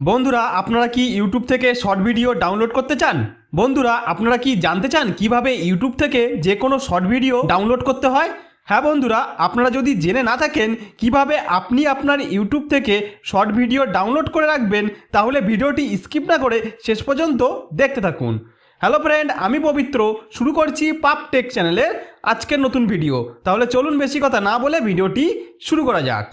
বন্ধুরা, আপনারা কি ইউটিউব থেকে শর্ট ভিডিও ডাউনলোড করতে চান? বন্ধুরা, আপনারা কি জানতে চান কীভাবে ইউটিউব থেকে যে কোনো শর্ট ভিডিও ডাউনলোড করতে হয়? হ্যাঁ বন্ধুরা, আপনারা যদি জেনে না থাকেন কীভাবে আপনি আপনার ইউটিউব থেকে শর্ট ভিডিও ডাউনলোড করে রাখবেন, তাহলে ভিডিওটি স্কিপ না করে শেষ পর্যন্ত দেখতে থাকুন। হ্যালো ফ্রেন্ড আমি পবিত্র। শুরু করছি পাপ টেক চ্যানেলের আজকের নতুন ভিডিও তাহলে চলুন বেশি কথা না বলে ভিডিওটি শুরু করা যাক।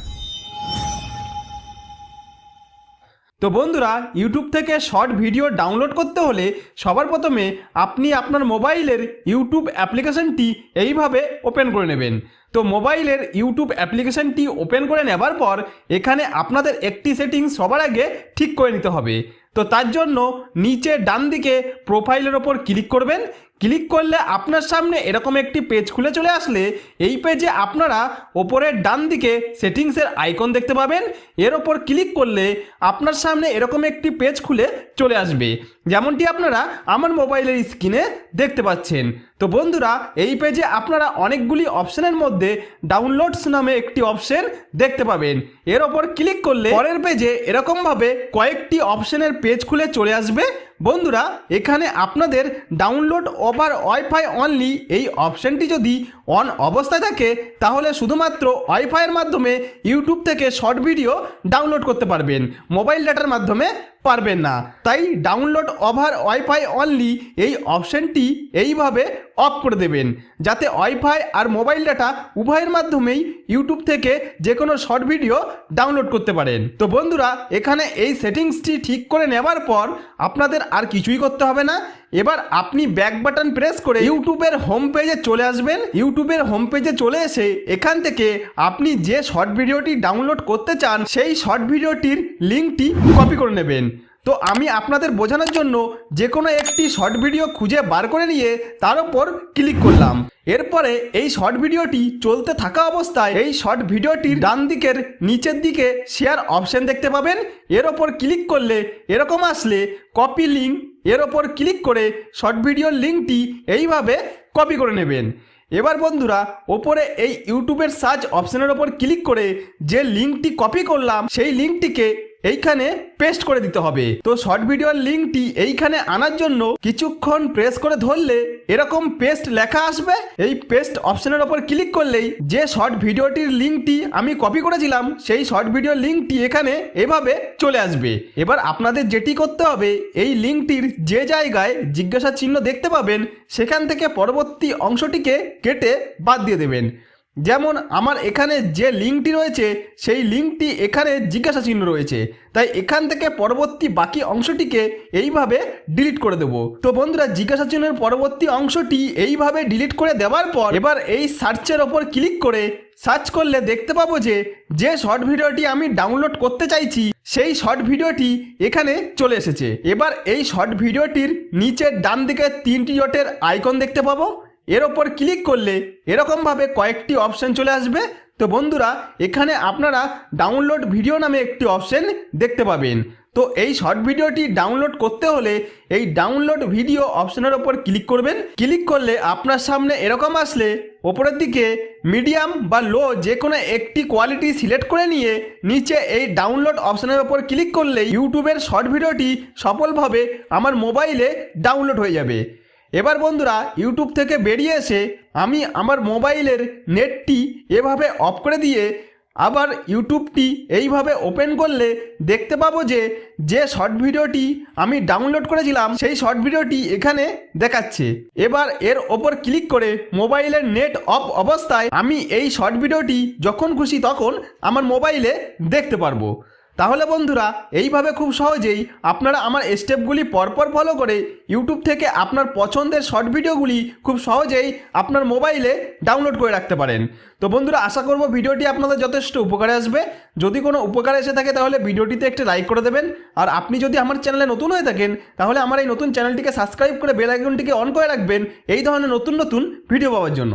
তো বন্ধুরা ইউটিউব থেকে শর্ট ভিডিও ডাউনলোড করতে হলে সবার প্রথমে আপনি আপনার মোবাইলের ইউটিউব অ্যাপ্লিকেশনটি এইভাবে ওপেন করে নেবেন। তো মোবাইলের ইউটিউব অ্যাপ্লিকেশনটি ওপেন করে নেবার পর এখানে আপনাদের একটি সেটিংস সবার আগে ঠিক করে নিতে হবে। তো তার জন্য নিচে ডান দিকে প্রোফাইলের ওপর ক্লিক করবেন। ক্লিক করলে আপনার সামনে এরকম একটি পেজ খুলে চলে আসলে এই পেজে আপনারা ওপরের ডান দিকে সেটিংসের আইকন দেখতে পাবেন। এর ওপর ক্লিক করলে আপনার সামনে এরকম একটি পেজ খুলে চলে আসবে। যেমনটি আপনারা আমার মোবাইলের স্ক্রিনে দেখতে পাচ্ছেন। তো বন্ধুরা, এই পেজে আপনারা অনেকগুলি অপশনের মধ্যে ডাউনলোডস নামে একটি অপশন দেখতে পাবেন। এর ওপর ক্লিক করলে পরের পেজে এরকমভাবে কয়েকটি অপশনের পেজ খুলে চলে আসবে। বন্ধুরা, এখানে আপনাদের ডাউনলোড ওভার ওয়াইফাই অনলি এই অপশনটি যদি অন অবস্থায় থাকে, তাহলে শুধুমাত্র ওয়াইফাইয়ের মাধ্যমে ইউটিউব থেকে শর্ট ভিডিও ডাউনলোড করতে পারবেন। মোবাইল ডাটার মাধ্যমে পারবেন না। তাই ডাউনলোড ওভার ওয়াইফাই অনলি এই অপশনটি এইভাবে অফ করে দেবেন। যাতে ওয়াইফাই আর মোবাইল ডাটা উভয়ের মাধ্যমেই ইউটিউব থেকে যে কোনো শর্ট ভিডিও ডাউনলোড করতে পারেন। তো বন্ধুরা, এখানে এই সেটিংসটি ঠিক করে নেবার পর আপনাদের আর কিছুই করতে হবে না। এবার আপনি ব্যাক বাটন প্রেস করে ইউটিউবের হোম পেজে চলে আসবেন। ইউটিউবের হোম পেজে চলে এসে এখান থেকে আপনি যে শর্ট ভিডিওটি ডাউনলোড করতে চান, সেই শর্ট ভিডিওটির লিঙ্কটি কপি করে নেবেন। তো আমি আপনাদের বোঝানোর জন্য যে কোনো একটি শর্ট ভিডিও খুঁজে বার করে নিয়ে তার উপর ক্লিক করলাম। এরপরে এই শর্ট ভিডিওটি চলতে থাকা অবস্থায় এই শর্ট ভিডিওটির ডান দিকের নিচের দিকে শেয়ার অপশন দেখতে পাবেন। এর ওপর ক্লিক করলে এরকম আসলে কপি লিঙ্ক এর ওপর ক্লিক করে শর্ট ভিডিওর লিঙ্কটি এইভাবে কপি করে নেবেন। এবার বন্ধুরা, ওপরে এই ইউটিউবের সার্চ অপশনের ওপর ক্লিক করে যে লিঙ্কটি কপি করলাম, সেই লিঙ্কটিকে এইখানে পেস্ট করে দিতে হবে। তো শর্ট ভিডিওর লিঙ্কটি এইখানে আনার জন্য কিছুক্ষণ প্রেস করে ধরলে এরকম পেস্ট লেখা আসবে। এই পেস্ট অপশনের ওপর ক্লিক করলেই যে শর্ট ভিডিওটির লিঙ্কটি আমি কপি করেছিলাম, সেই শর্ট ভিডিওর লিঙ্কটি এখানে এভাবে চলে আসবে। এবার আপনাদের যেটি করতে হবে, এই লিঙ্কটির যে জায়গায় জিজ্ঞাসা চিহ্ন দেখতে পাবেন, সেখান থেকে পরবর্তী অংশটিকে কেটে বাদ দিয়ে দেবেন। যেমন আমার এখানে যে লিঙ্কটি রয়েছে, সেই লিঙ্কটি এখানে জিজ্ঞাসা চিহ্ন রয়েছে। তাই এখান থেকে পরবর্তী বাকি অংশটিকে এইভাবে ডিলিট করে দেব। তো বন্ধুরা, জিজ্ঞাসা চিহ্নের পরবর্তী অংশটি এইভাবে ডিলিট করে দেওয়ার পর এবার এই সার্চের ওপর ক্লিক করে সার্চ করলে দেখতে পাবো যে যে শর্ট ভিডিওটি আমি ডাউনলোড করতে চাইছি, সেই শর্ট ভিডিওটি এখানে চলে এসেছে। এবার এই শর্ট ভিডিওটির নিচের ডান দিকে তিনটি ডটের আইকন দেখতে পাবো। এর ওপর ক্লিক করলে এরকমভাবে কয়েকটি অপশান চলে আসবে। তো বন্ধুরা, এখানে আপনারা ডাউনলোড ভিডিও নামে একটি অপশান দেখতে পাবেন। তো এই শর্ট ভিডিওটি ডাউনলোড করতে হলে এই ডাউনলোড ভিডিও অপশনের ওপর ক্লিক করবেন। ক্লিক করলে আপনার সামনে এরকম আসলে ওপরের দিকে মিডিয়াম বা লো যে কোনো একটি কোয়ালিটি সিলেক্ট করে নিয়ে নিচে এই ডাউনলোড অপশনের ওপর ক্লিক করলে ইউটিউবের শর্ট ভিডিওটি সফলভাবে আমার মোবাইলে ডাউনলোড হয়ে যাবে। এবার বন্ধুরা ইউটিউব থেকে বেরিয়ে এসে আমি আমার মোবাইলের নেটটি এভাবে অফ করে দিয়ে আবার ইউটিউবটি এইভাবে ওপেন করলে দেখতে পাবো যে যে শর্ট ভিডিওটি আমি ডাউনলোড করেছিলাম, সেই শর্ট ভিডিওটি এখানে দেখাচ্ছে। এবার এর ওপর ক্লিক করে মোবাইলের নেট অফ অবস্থায় আমি এই শর্ট ভিডিওটি যখন খুশি তখন আমার মোবাইলে দেখতে পারব। তাহলে বন্ধুরা, এইভাবে খুব সহজেই আপনারা আমার স্টেপগুলি পরপর ফলো করে ইউটিউব থেকে আপনার পছন্দের শর্ট ভিডিওগুলি খুব সহজেই আপনার মোবাইলে ডাউনলোড করে রাখতে পারেন। তো বন্ধুরা, আশা করব ভিডিওটি আপনাদের যথেষ্ট উপকারে আসবে। যদি কোনো উপকারে এসে থাকে, তাহলে ভিডিওটিতে একটি লাইক করে দেবেন। আর আপনি যদি আমার চ্যানেলে নতুন হয়ে থাকেন, তাহলে আমার এই নতুন চ্যানেলটিকে সাবস্ক্রাইব করে বেল আইকনটিকে অন করে রাখবেন। এই ধরনের নতুন নতুন ভিডিও পাওয়ার জন্য।